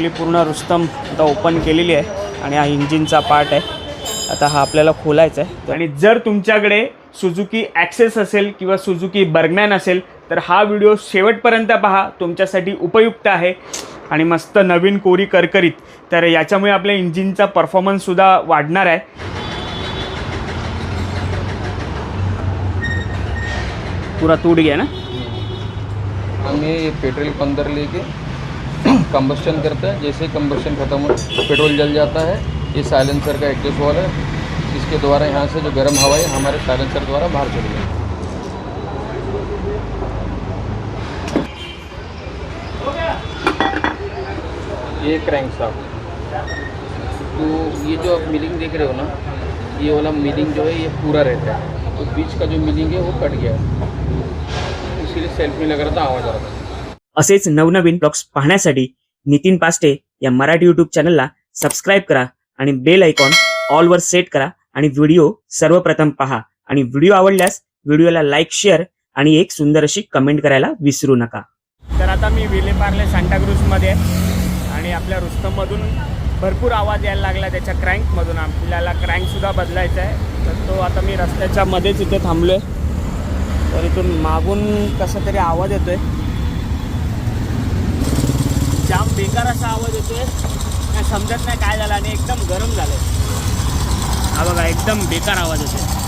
आपली पूर्ण रुस्तम आता ओपन केलेली आहे आणि हा इंजिनचा पार्ट आहे. आता हा आपल्याला खोलायचा आहे. आणि जर तुमच्याकडे सुझुकी ॲक्सेस असेल किंवा सुझुकी बर्गमॅन असेल तर हा व्हिडिओ शेवटपर्यंत पहा. तुमच्यासाठी उपयुक्त आहे. आणि मस्त नवीन कोरी करकरीत. तर याच्यामुळे आपल्या इंजिनचा परफॉर्मन्ससुद्धा वाढणार आहे. पुरा तूट गया ना. हम ये पेट्रोल को अंदर लेके कंबस्शन करता है। जैसे कंबस्शन खत्म हो, पेट्रोल जल जाता है। ये साइलेंसर का एडजस्ट वाल है, इसके द्वारा यहाँ से जो गर्म हवा है, हमारे साइलेंसर द्वारा बाहर चली जाए ये क्रैंक साफ़। तो ये जो आप मिलिंग देख रहे हो ना, ये वाला मिलिंग जो है, ये पूरा रहता है। तो बीच का जो मिलिंग है, वो कट गया। है इसीलिए सेल्फ में लग रहा था, आवाज़ आ रहा था। असेच नवनवीन ब्लॉग्स पाहण्यासाठी नितीन पास्टे या मराठी युट्यूब चॅनलला सबस्क्राईब करा आणि बेल आयकॉन ऑलवर सेट करा आणि व्हिडिओ सर्वप्रथम पहा. आणि व्हिडिओ आवडल्यास व्हिडिओला लाईक शेअर आणि एक सुंदर अशी कमेंट करायला विसरू नका. तर आता मी विलेपार्ले सांताक्रूजमध्ये आणि आपल्या रुस्तममधून भरपूर आवाज यायला लागला त्याच्या क्रँकमधून आपल्याला क्रँकसुद्धा बदलायचा आहे. तर तो आता मी रस्त्याच्या मध्येच इथे थांबलो आहे तर इथून मागून कसा तरी आवाज येतोय. जाम बेकार असा आवाज येतोय. काय समजत नाही काय झालं आणि एकदम गरम झालं हा बघा एकदम बेकार आवाज येतोय.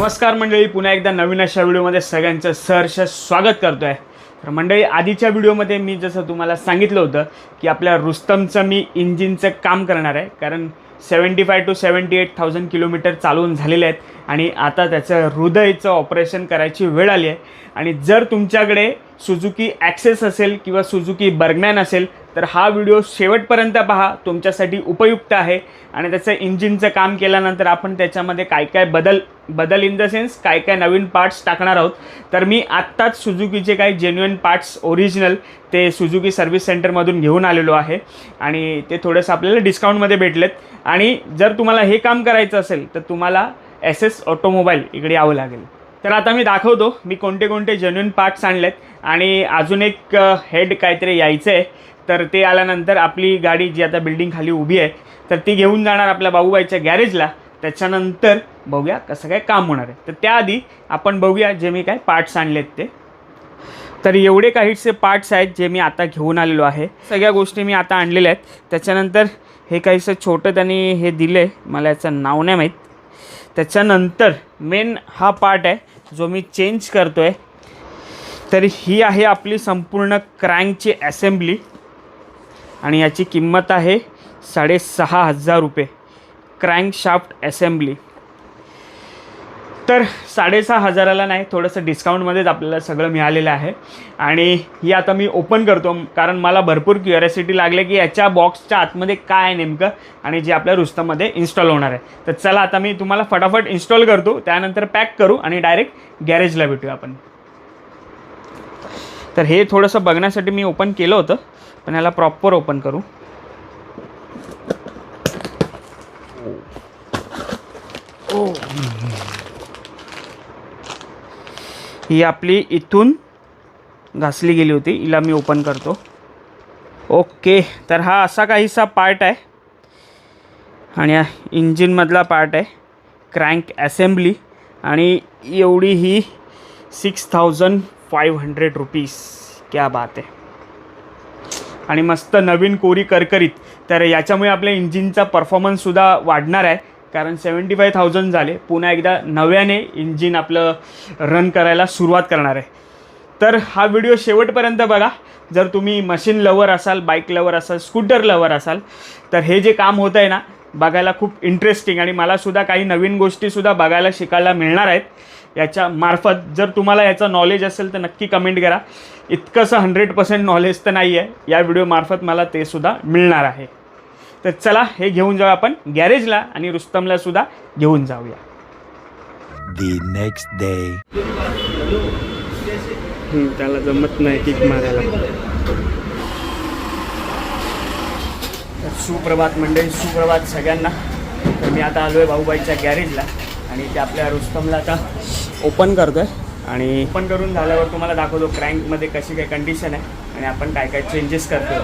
नमस्कार मंडळी पुन्हा एकदा नवीन अशा व्हिडिओमध्ये सगळ्यांचं सहर्ष स्वागत करतो आहे तर मंडळी आधीच्या व्हिडिओमध्ये मी जसं तुम्हाला सांगितलं होतं की आपल्या रुस्तमचं मी इंजिनचं काम करणार आहे कारण seventy five two seventy eight thousand kilometre चालवून झालेले आहेत आणि आता त्याचं हृदयचं ऑपरेशन करायची वेळ आली आहे. आणि जर तुमच्याकडे सुझुकी ॲक्सेस असेल किंवा सुझुकी बर्गमॅन असेल तर हा व्हिडिओ शेवटपर्यंत पहा. तुमच्यासाठी उपयुक्त आहे. आणि त्याचं इंजिनचं काम केल्यानंतर आपण त्याच्यामध्ये काय काय बदल बदल इन द सेन्स काय काय नवीन पार्ट्स टाकणार आहोत. तर मी आत्ताच सुझुकीचे काही जेन्युइन पार्ट्स ओरिजिनल ते सुझुकी सर्व्हिस सेंटरमधून घेऊन आलेलो आहे. आणि ते थोडंसं आपल्याला डिस्काउंटमध्ये भेटलेत. आणि जर तुम्हाला हे काम करायचं असेल तर तुम्हाला एस एस ऑटोमोबाईल इकडे यावं लागेल. तर आता मी दाखवतो मी कोणते कोणते जेन्युन पार्ट्स आणलेत. आणि अजून एक हेड काहीतरी यायचं आहे तर ते आल्यानंतर आपली गाडी जी आता बिल्डिंग खाली उभी आहे तर ती घेऊन जाणार आपल्या बाबूबाईच्या गॅरेजला त्याच्यानंतर बघूया कसं काय काम होणार आहे. तर त्याआधी आपण बघूया जे मी काय पार्ट्स आणलेत ते. तर एवढे काहीसे पार्ट्स आहेत जे मी आता घेऊन आलेलो आहे. सगळ्या गोष्टी मी आता आणलेल्या आहेत. त्याच्यानंतर हे काहीसं छोटं त्यांनी हे दिलं आहे मला याचं नाव नाही माहीत. त्याच्यानंतर मेन हा पार्ट आहे. जो मी चेंज करतो आहे तर ही आहे आपली संपूर्ण क्रँकची असेंब्ली आणि याची किंमत आहे साडेसहा हजार रुपये. क्रँकशाफ्ट असेंब्ली तर साडेसहा हजाराला नाही थोडंसं डिस्काउंटमध्येच आपल्याला सगळं मिळालेलं आहे. आणि ही आता मी ओपन करतो कारण मला भरपूर क्युरियोसिटी लागले की याच्या बॉक्सच्या आतमध्ये काय आहे नेमकं आणि जे आपल्या रुस्तमध्ये इन्स्टॉल होणार आहे. तर चला आता मी तुम्हाला फटाफट इन्स्टॉल करतो त्यानंतर पॅक करू आणि डायरेक्ट गॅरेजला भेटूया आपण. तर हे थोडंसं बघण्यासाठी मी ओपन केलं होतं पण याला प्रॉपर ओपन करू. ही आपली इथून घासली गेली होती. हिला मी ओपन करतो. ओके तर हा असा काहीसा पार्ट आहे. आणि हा इंजिनमधला पार्ट आहे. क्रँक असेंब्ली आणि एवढी ही six thousand five hundred rupees क्या बात आहे. आणि मस्त नवीन कोरी करकरीत. तर याच्यामुळे आपल्या इंजिनचा परफॉर्मन्ससुद्धा वाढणार आहे. कारण सेवन्टी फाय थाउजंड झाले. पुन्हा एकदा नव्याने इंजिन आपलं रन करायला सुरुवात करणार आहे. तर हा व्हिडिओ शेवटपर्यंत बघा. जर तुम्ही मशीन लवर असाल बाईक लवर असाल स्कूटर लवर असाल तर हे जे काम होतं आहे ना बघायला खूप इंटरेस्टिंग आणि मलासुद्धा काही नवीन गोष्टीसुद्धा बघायला शिकायला मिळणार आहेत. याच्या मार्फत जर तुम्हाला याचं नॉलेज असेल तर नक्की कमेंट करा. इतकंसं हंड्रेड पर्सेंट नॉलेज तर नाही आहे या व्हिडिओमार्फत मला तेसुद्धा मिळणार आहे. तर चला हे घेऊन जाऊ आपण. गॅरेजला आणि रुस्तमला सुद्धा घेऊन जाऊया. The next day. हम्म, त्याला जमत नाही किक मारायला. तर सुप्रभात मंडळी सुप्रभात सगळ्यांना. तर मी आता आलो आहे भाऊबाईच्या गॅरेजला आणि ते आपल्या रुस्तमला आता ओपन करतो आहे आणि ओपन करून झाल्यावर तुम्हाला दाखवतो क्रँकमध्ये कशी काय कंडिशन आहे आणि आपण काय काय चेंजेस करतो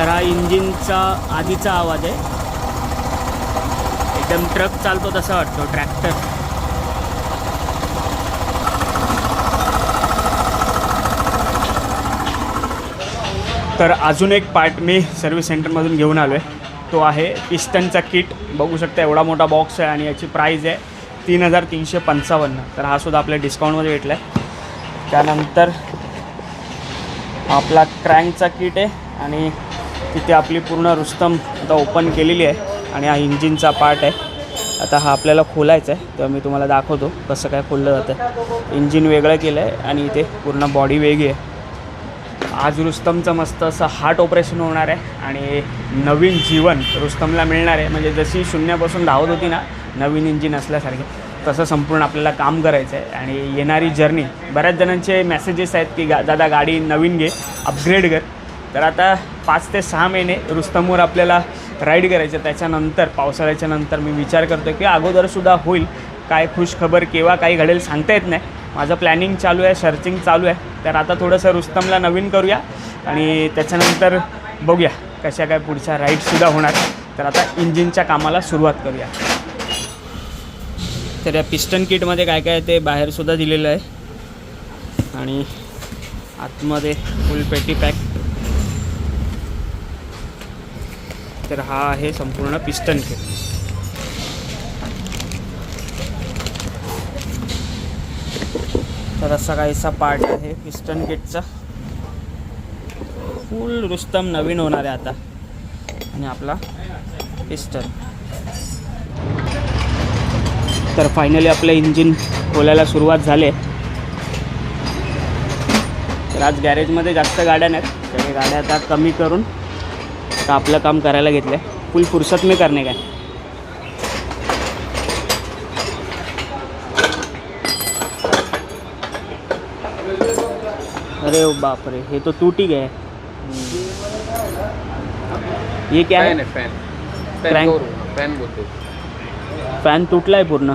तर हा इंजिनचा आधीचा आवाज आहे. एकदम ट्रक चालतो तसा वाटतो ट्रॅक्टर. तर अजून एक पार्ट मी सर्व्हिस सेंटरमधून घेऊन आलो आहे तो आहे पिस्टनचा किट. बघू शकता एवढा मोठा बॉक्स आहे आणि याची प्राईज आहे तीन हजार तीनशे पंचावन्न. तर हा सुद्धा आपल्या डिस्काउंटमध्ये भेटला आहे त्यानंतर आपला क्रँकचा किट आहे आणि तिथे आपली पूर्ण रुस्तम आता ओपन केलेली आहे आणि हा इंजिनचा पार्ट आहे. आता हा आपल्याला खोलायचा आहे तेव्हा मी तुम्हाला दाखवतो कसं काय खोललं जातं. इंजिन वेगळं केलं आहे आणि इथे पूर्ण बॉडी वेगळी आहे. आज रुस्तमचं मस्त असं हार्ट ऑपरेशन होणार आहे आणि नवीन जीवन रुस्तमला मिळणार आहे. म्हणजे जशी शून्यापासून धावत होती ना नवीन इंजिन असल्यासारखे. तसं संपूर्ण आपल्याला काम करायचं आहे आणि येणारी जर्नी बऱ्याच जणांचे मेसेजेस आहेत की गा दादा गाडी नवीन घे अपग्रेड कर. तर आता पाच ते सहा महिने रुस्तमवर आपल्याला राईड करायचं त्याच्यानंतर पावसाळ्याच्या नंतर मी विचार करतो की अगोदरसुद्धा होईल. काय खुश खबर केव्हा काही घडेल सांगता येत नाही. माझं प्लॅनिंग चालू आहे सर्चिंग चालू आहे. तर आता थोडंसं रुस्तमला नवीन करूया आणि त्याच्यानंतर बघूया कशा काय पुढच्या राईडसुद्धा होणार. तर आता इंजिनच्या कामाला सुरुवात करूया. तर या पिस्टन किटमध्ये काय काय ते बाहेरसुद्धा दिलेलं आहे. आणि आतमध्ये फुल पेटी पॅक तर हा आहे संपूर्ण पिस्टन किट तर असा काहीसा पार्ट आहे पिस्टन किटचा फुल रुस्तम नवीन होणार आहे आता. आणि आपला पिस्टन. तर फायनली आपलं इंजिन खोलायला सुरुवात झाली. तर आज गॅरेजमध्ये जास्त गाड्या नाहीत. तर गाड्या आता कमी करून आता आपलं काम करायला घेतलं आहे फुल फुरसत मी करणे काय अरे बाप रे हे तो टूट ही गया है. ये क्या फ़ैन है है फ़ैन फ़ैन फ़ैन बोलते हैं। फॅन पूर्ण.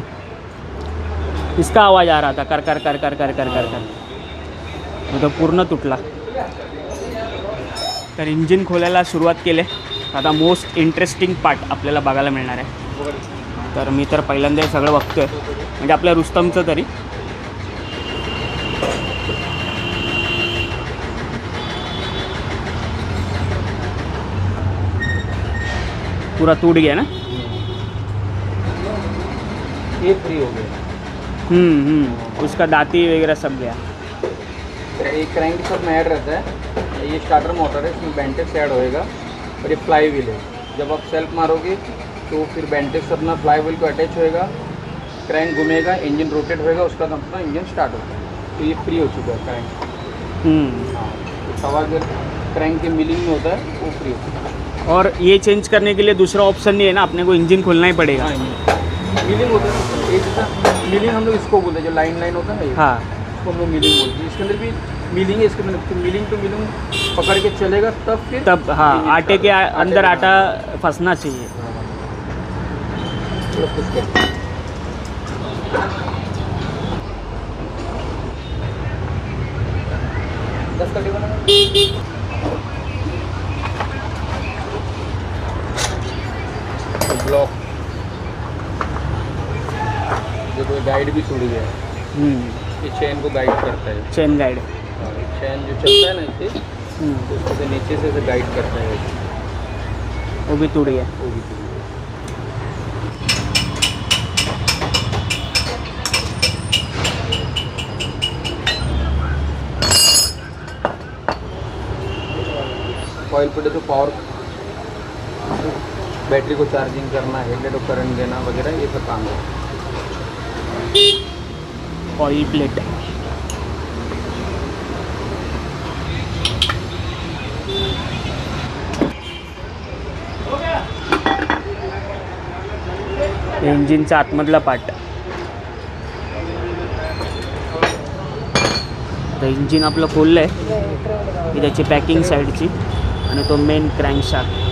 इसका आवाज़ आ रहा था कर कर कर कर कर कर कर कर. तो पूर्ण तुटला तर इंजिन खोलायला सुरुवात केली आता मोस्ट इंटरेस्टिंग पार्ट आपल्याला बघायला मिळणार आहे. तर मी तर पहिल्यांदा हे सगळं आहे म्हणजे आपल्या रुस्तमचं तरी. पूरा टूट गया ना. ये फ्री हो गया हम्म हम्म. उसका दाती वगैरह सब गया एक क्रैंक सब साथ रहता है ये स्टार्टर मोटर है इसमें बेंटेक्स ऐड होएगा और ये फ्लाई व्हील है। जब आप सेल्फ मारोगे तो फिर बेंटेक्स अपना फ्लाई व्हील को अटैच होएगा क्रैंक घूमेगा इंजन रोटेट होएगा उसका अपना इंजन स्टार्ट होगा तो ये फ्री हो चुका है क्रैंक हम्म। हाँ तो जो क्रैंक के मिलिंग में होता है वो फ्री हो चुका है। और ये चेंज करने के लिए दूसरा ऑप्शन नहीं है ना अपने को इंजन खोलना ही पड़ेगा। मिलिंग होता है एक मिलिंग हम लोग इसको बोलते हैं जो लाइन लाइन होता है ना हाँ। इसको हम लोग मिलिंग बोलते हैं। इसके अंदर भी मिलिंग है इसके मतलब मिलिंग टू मिलिंग पकड़ के चलेगा तब फिर तब हाँ आटे के अंदर आटा फंसना चाहिए। ब्लॉक। जो गाइड भी छूट गया है। हम्म, ये चेन को गाइड करता है। चेन गाइड चेन जो चलता है ना इससे हम्म, तो उसको से नीचे से गाइड करता है। वो भी टूट गया वो भी छूट गया। कॉइल पड़े तो पावर बैटरी को चार्जिंग करना हेडलाइट को करंट देना वगैरह ये सब काम है। ऑयल प्लेट इंजिनचा आतमधला पार्ट. आता इंजिन आपलं खोललं आहे. ही त्याची पॅकिंग साईडची आणि तो मेन क्रँकशाफ्ट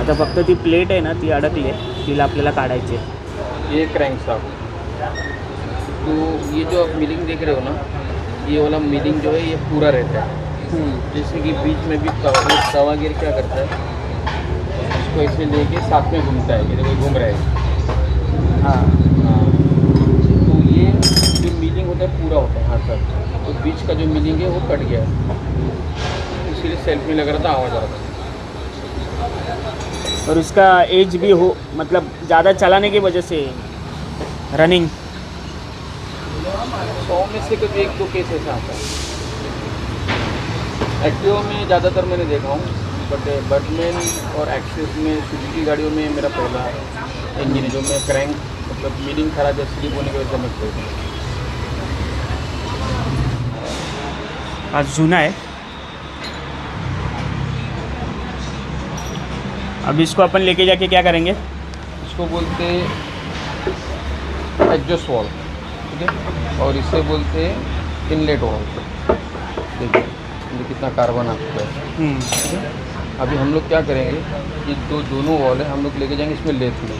आता फक्त ती प्लेट आहे ना ती अडकली आहे. तिला आपल्याला काढायची आहे. ये क्रैंक शाफ्ट तो ये जो आप मिलिंग देख रहे हो ना ये वाला मिलिंग जो है ये पूरा रहता है। जैसे कि बीच में भी तवा तवागिर क्या करता है? इसको ऐसे लेके साथ में घूमता है ये देखो घूम रहा है। हाँ। हाँ। तो ये जो मिलिंग होता है पूरा होता है यहाँ तक तो बीच का जो मिलिंग है वो कट गया। इसीलिए सेल्फ में लग रहा था आवाज़ आ रहा था। और उसका एज भी हो मतलब ज़्यादा चलाने की वजह से रनिंग सौ में से कभी एक दो केस ऐसा आता है। एक्टिवा में ज़्यादातर मैंने देखा हूँ। बट बटमैन और एक्सिस में सुजुकी गाड़ियों में मेरा पहला इंजन है जो मैं क्रैंक मतलब मीडिंग खराब या स्लिप होने की वजह से मैं खोल हा जुना है। अब इसको अपन लेके जाके क्या करेंगे? इसको बोलते एडजस्ट वॉल ठीक है? और इसे बोलते इनलेट वॉल देखिए ये कितना कार्बन आपका है। हम्म, अभी हम लोग क्या करेंगे ये दो दोनों वॉल है हम लोग लेके जाएँगे इसमें लेथ में।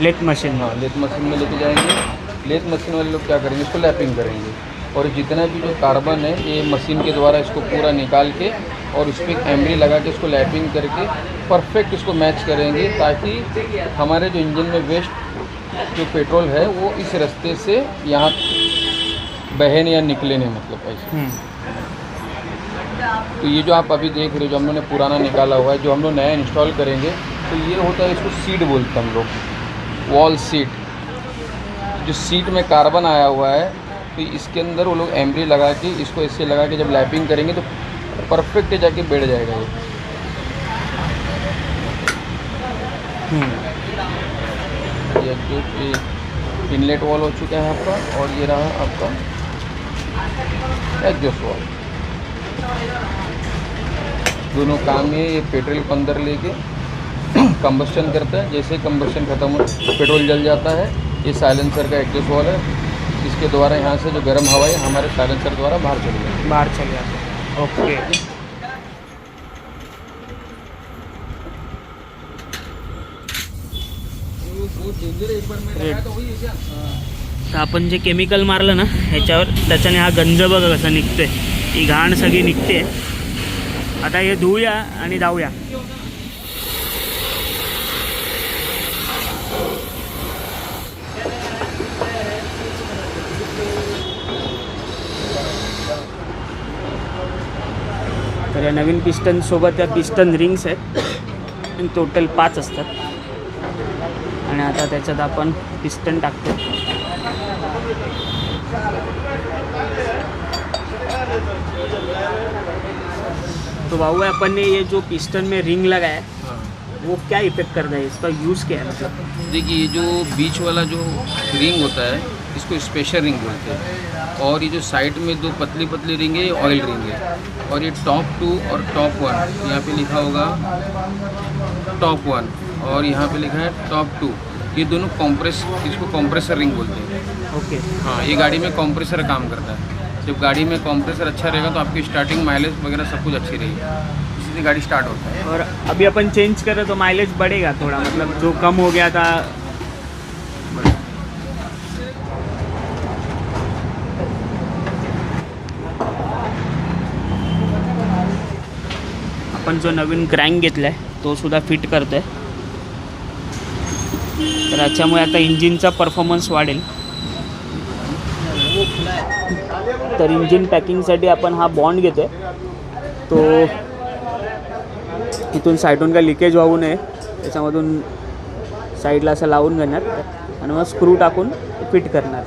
लेथ मशीन हाँ लेथ मशीन में लेके जाएँगे। लेथ मशीन वाले लोग क्या करेंगे इसको लैपिंग करेंगे। और जितना भी जो कार्बन है ये मशीन के द्वारा इसको पूरा निकाल के और उस पर एमरी लगा के इसको लैपिंग करके परफेक्ट इसको मैच करेंगे ताकि हमारे जो इंजन में वेस्ट जो पेट्रोल है वो इस रास्ते से यहाँ बहे या निकले नहीं मतलब ऐसे। हम्म, तो ये जो आप अभी देख रहे हो, जो हम लोग ने पुराना निकाला हुआ है, जो हम लोग नया इंस्टॉल करेंगे तो ये होता है इसको सीट बोलते हैं हम लोग वॉल सीट जो सीट में कार्बन आया हुआ है तो इसके अंदर वो लोग एमरी लगा के, इसको ऐसे लगा के जब लैपिंग करेंगे तो परफेक्ट जाके बैठ जाएगा ये। हम्म. जो इनलेट वॉल हो चुका है आपका, और ये रहा आपका एग्जॉस्ट वॉल दोनों काम ये ये पेट्रोल को अंदर लेके कंबस्टन करता है। जैसे कंबस्टन खत्म हो पेट्रोल जल जाता है। ये साइलेंसर का एग्जॉस्ट वॉल है। इसके द्वारा यहाँ से जो गर्म हवा है हमारे साइलेंसर द्वारा बाहर चली जाएगी बाहर चल जाते ओके। तर आपण जे केमिकल मारलं ना ह्याच्यावर त्याच्याने हा गंज बघा कसा निघतोय. ही घाण सगळी निघते. आता हे धुऊया आणि जाऊया. तर या नवीन पिस्टनसोबत या पिस्टन रिंग्स आहेत. टोटल पाच असतात. आणि आता त्याच्यात आपण पिस्टन टाकतो. तो भाऊ अपन ने ये जो पिस्टन में रिंग लगाया है वो क्या इफ़ेक्ट कर रहा है? इसका यूज़ क्या है? मतलब देखिए ये जो बीच वाला जो रिंग होता है इसको स्पेशल रिंग बोलते हैं। और ये जो साइड में दो पतली पतली रिंग है ये ऑयल रिंग है। और ये टॉप टू और टॉप वन यहाँ पे लिखा होगा टॉप वन और यहाँ पे लिखा है टॉप टू ये दोनों कॉम्प्रेस इसको कॉम्प्रेसर रिंग बोलते हैं। ओके हाँ ये गाड़ी में कॉम्प्रेसर काम करता है। जब गाड़ी में कॉम्प्रेसर अच्छा रहेगा तो आपकी स्टार्टिंग माइलेज वगैरह सब कुछ अच्छी रहेगी। इसलिए गाड़ी स्टार्ट होता है। और अभी अपन चेंज करें तो माइलेज बढ़ेगा थोड़ा मतलब जो कम हो गया था। आपण जो नवीन क्रँक घेतला आहे तो सुद्धा फिट करतो आहे तर याच्यामुळे आता इंजिनचा परफॉर्मन्स वाढेल. तर इंजिन पॅकिंगसाठी आपण हा बॉन्ड घेतो आहे तो इथून साईडून काय लिकेज वाहू नये. त्याच्यामधून साईडला असं लावून घेणार आणि मग स्क्रू टाकून फिट करणार.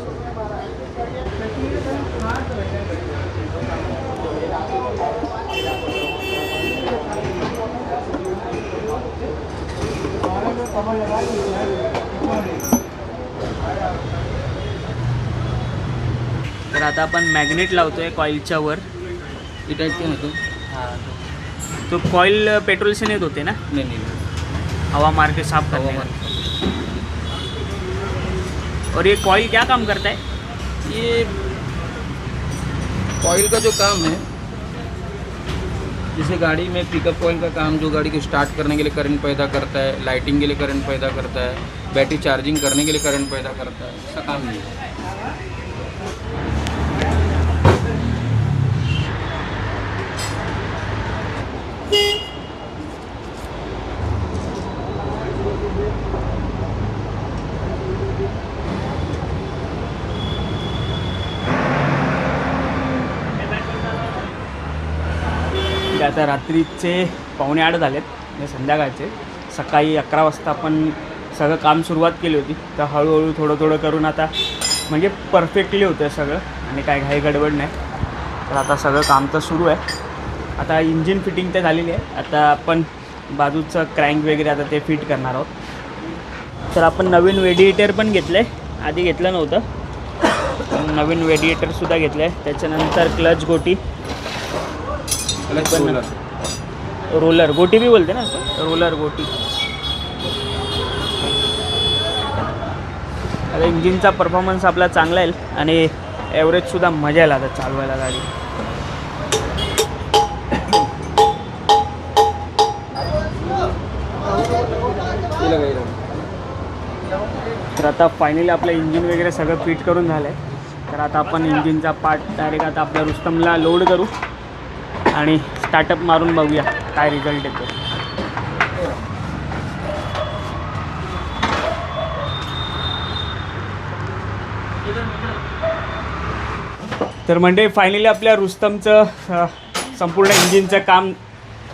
तर आता आपण मॅग्नेट लावतोय कॉईलच्या वर. ये टाइप क्या है. तो तो कॉईल पेट्रोल से नेत होते ना? नहीं नहीं नहीं. हवा मार के साफ़ हवा करने मार और ये कॉइल क्या काम करता है? ये ऑयल का जो काम है जैसे गाड़ी में पिकअप ऑयल का काम जो गाड़ी को स्टार्ट करने के लिए करंट पैदा करता है लाइटिंग के लिए करंट पैदा करता है बैटरी चार्जिंग करने के लिए करंट पैदा करता है इसका काम नहीं है। म्हणजे आता रात्रीचे पावणे आठ झालेत म्हणजे संध्याकाळचे. सकाळी अकरा वाजता आपण सगळं काम सुरुवात केली होती. तर हळूहळू थोडं थोडं करून आता म्हणजे परफेक्टली होतं सगळं आणि काय घाई गडबड नाही. तर आता सगळं काम तर सुरू आहे. आता इंजिन फिटिंग तर झालेली आहे. आता आपण बाजूचं क्रँक वगैरे आता ते फिट करणार आहोत. तर आपण नवीन वेडिएटर पण घेतलं आहे आधी घेतलं नव्हतं. नवीन वेडिएटरसुद्धा घेतलं आहे त्याच्यानंतर क्लच गोटी. पण- रोलर. गोटी बी बोलते ना रोलर गोटी. आता इंजिनचा परफॉर्मन्स आपला चांगला आहे आणि ॲव्हरेजसुद्धा मजा येईल आता चालवायला गाडी. आता फायनली आपलं इंजिन वगैरे सगळं फिट करून झालं आहे तर आता आपण इंजिनचा पार्ट डायरेक्ट आता आपल्या रुस्तमला लोड करू आणि स्टार्टअप मारून बघूया काय रिझल्ट येतो. तर म्हणजे फायनली आपल्या रुस्तमचं संपूर्ण इंजिनचं काम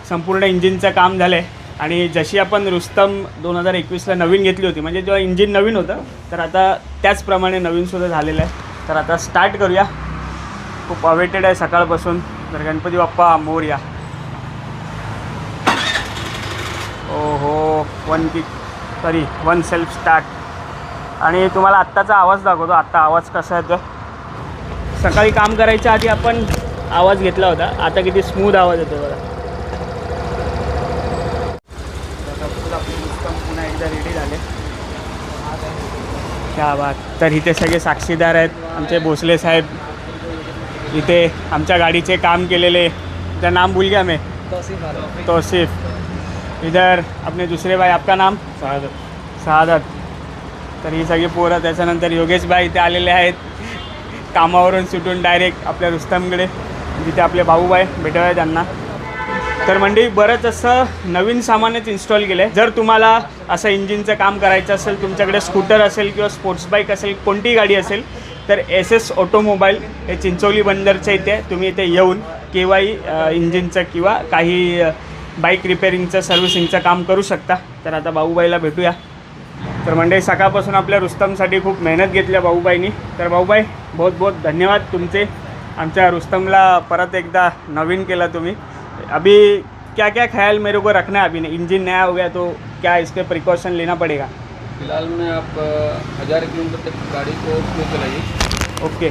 संपूर्ण इंजिनचं काम झालं आहे आणि जशी आपण रुस्तम दोन हजार एकवीसला नवीन घेतली होती म्हणजे जेव्हा इंजिन नवीन होतं तर आता त्याचप्रमाणे नवीनसुद्धा झालेलं आहे. तर आता स्टार्ट करूया. खूप अवेटेड आहे सकाळपासून. तर गणपती बाप्पा मोरया ओ हो one kick sorry one self start आणि तुम्हाला आत्ताचा आवाज दाखवतो. आत्ता आवाज कसा येतो सकाळी काम करायच्या आधी आपण आवाज घेतला होता. आता किती स्मूथ आवाज येतो बघा आता full आपले मुस्कान पुन्हा एकदा रेडी झाले क्या बात. तर इथे सगळे साक्षीदार आहेत. आमचे भोसले साहेब इथे आमच्या गाडीचे काम केलेले. त्या नाम भूल गया मैं. तौसीफ इधर अपने दूसरे भाई आपका नाम? शहादत. शहादत. तर ही सगळी पोरं त्याच्यानंतर योगेश भाई इथे आलेले आहेत. कामावरून सुटून डायरेक्ट आपल्या रुस्तमकडे. जिथे आपले भाऊबाई भेटूया त्यांना. तर मंडळी बरंच असं नवीन सामानच इन्स्टॉल केलं आहे जर तुम्हाला असं इंजिनचं काम करायचं असेल तुमच्याकडे स्कूटर असेल किंवा स्पोर्ट्स बाईक असेल कोणतीही गाडी असेल तर एस एस ऑटोमोबाईल हे चिंचोली बंदरच्या इथे तुम्ही इथे येऊन केव्हाही इंजिनचं किंवा काही बाईक रिपेअरिंगचं सर्व्हिसिंगचं काम करू शकता. तर आता भाऊबाईला भेटूया. तर मंडळी सकाळपासून आपल्या रुस्तमसाठी खूप मेहनत घेतल्या भाऊबाईनी तर भाऊबाई बहुत बहुत धन्यवाद तुमचे. आमच्या रुस्तमला परत एकदा नवीन केला तुम्ही. अभी क्या क्या ख्याल मेरे को रखना है अभी? नहीं इंजन नया हो गया तो क्या इस पे प्रिकॉशन लेना पड़ेगा? फ़िलहाल में आप हज़ार किलोमीटर तक गाड़ी को स्लो चलाइए। ओके।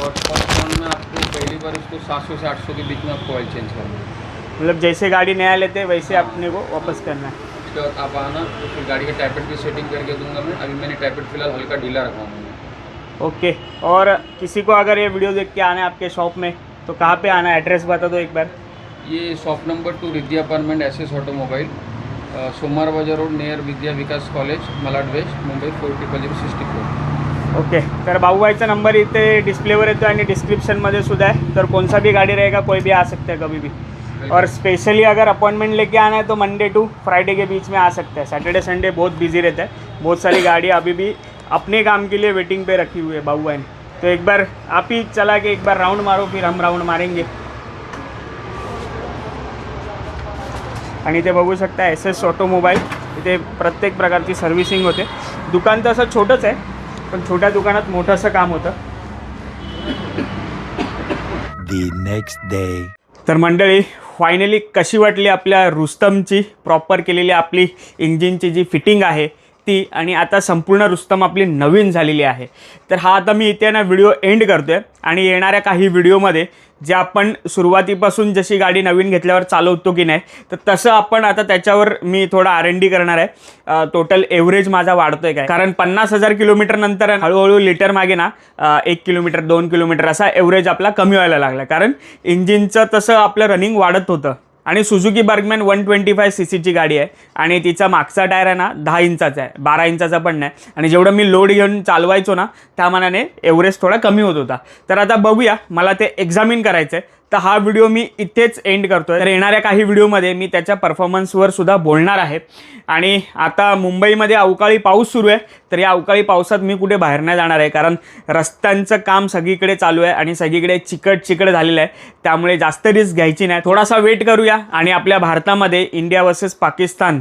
और फ़र्स्ट राउंड में आपको पहली बार इसको सात सौ से आठ सौ के बीच में आपको ऑयल चेंज करना है। मतलब जैसे गाड़ी नया लेते हैं वैसे अपने को वापस करना है। उसके बाद आप आना तो फिर गाड़ी का टैपेट भी सेटिंग करके दूँगा मैं। अभी मैंने टैपेट फ़िलहाल हल्का ढीला रखा हूँ। ओके। और किसी को अगर ये वीडियो देख के आना है आपके शॉप में तो कहाँ पे आना है? एड्रेस बता दो एक बार। ये shop number two रिद्या apartment S S automobile Somwar Bazar road near Vidya Vikas college Malad west Mumbai four triple zero sixty four okay तर भाऊबाईचा नंबर इथे डिस्प्लेवर येतो आणि डिस्क्रिप्शनमध्ये सुद्धा है तर कौन सा भी गाड़ी रहेगा कोई भी आ सकता है कभी भी. और स्पेशली अगर अपॉइंटमेंट लेके आना है तो मंडे टू फ्राइडे के बीच में आ सकते हैं. सैटरडे संडे बहुत बिजी रहता है. बहुत सारी गाड़ी अभी भी अपने काम के लिए वेटिंग पे रखी हुई है बाबू भाई ने. तो एक बार आप ही चला के एक बार राउंड मारो फिर हम राउंड मारेंगे। आणि इथे बघू शकता एस एस ऑटोमोबाईल इथे प्रत्येक प्रकारची सर्व्हिसिंग होते. दुकान तसं छोटंच आहे पण छोट्या दुकानात मोठं असं काम होतं. Next day. तर मंडळी फायनली कशी वाटली आपल्या रुस्तमची प्रॉपर केलेली आपली इंजिनची जी फिटिंग आहे ती आणि आता संपूर्ण रुस्तम आपली नवीन झालेली आहे. तर हा आता मी इथे ना व्हिडिओ एंड करतो आहे आणि येणाऱ्या काही व्हिडिओमध्ये जे आपण सुरुवातीपासून जशी गाडी नवीन घेतल्यावर चालवतो की नाही तर तसं आपण आता त्याच्यावर मी थोडा आर एन डी करणार आहे. टोटल एव्हरेज माझा वाढतोय काय. कारण पन्नास हजार किलोमीटर नंतर हळूहळू लिटर मागे ना एक किलोमीटर दोन किलोमीटर असा एव्हरेज आपला कमी व्हायला लागला. कारण इंजिनचं तसं आपलं रनिंग वाढत होतं. आणि Suzuki Burgman one twenty five C सीची गाडी आहे. आणि तिचा मागचा टायर आहे ना दहा इंचाचा आहे बारा इंचाचा पण नाही. आणि जेवढं मी लोड घेऊन चालवायचो ना त्या मानाने एव्हरेज थोडा कमी होत होता. तर आता बघूया मला ते एक्झामिन करायचं आहे तर हा व्हिडिओ मी इथेच एंड करतोय. तर येणाऱ्या काही व्हिडिओमध्ये मी त्याच्या परफॉर्मन्सवर सुद्धा बोलणार आहे. आणि आता मुंबईमध्ये अवकाळी पाऊस सुरू आहे. तर या अवकाळी पावसात मी कुठे बाहेर नाही जाणार आहे. कारण रस्त्यांचं काम सगळीकडे चालू आहे आणि सगळीकडे चिकट चिकट झालेलं आहे. त्यामुळे जास्त रिस्क घ्यायची नाही. थोडासा वेट करूया आणि आपल्या भारतामध्ये इंडिया वर्सेस पाकिस्तान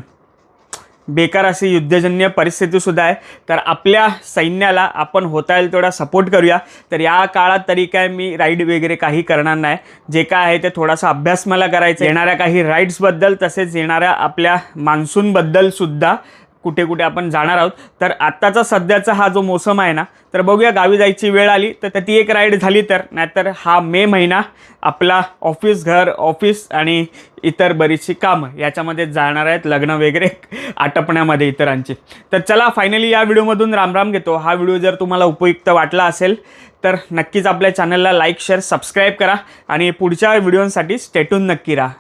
बेकार अशी युद्धजन्य परिस्थितीसुद्धा आहे. तर आपल्या सैन्याला आपण होता येईल तेवढा सपोर्ट करूया. तर या काळात तरी काय मी राईड वगैरे काही करणार नाही. जे काय आहे ते थोडासा अभ्यास मला करायचा येणाऱ्या काही राईड्सबद्दल तसेच येणाऱ्या आपल्या मान्सूनबद्दल सुद्धा कुठे कुठे आपण जाणार आहोत. तर आत्ताचा सध्याचा हा जो मोसम आहे ना तर बघूया गावी जायची वेळ आली तर ती एक राईड झाली तर नाहीतर हा मे महिना आपला ऑफिस घर ऑफिस आणि इतर बरीचशी कामं याच्यामध्ये जाणार आहेत लग्न वगैरे आटपण्यामध्ये इतरांची. तर चला फायनली या व्हिडिओमधून रामराम घेतो. हा व्हिडिओ जर तुम्हाला उपयुक्त वाटला असेल तर नक्कीच आपल्या चॅनलला लाईक शेअर सबस्क्राईब करा आणि पुढच्या व्हिडिओंसाठी स्टेटून नक्की राहा.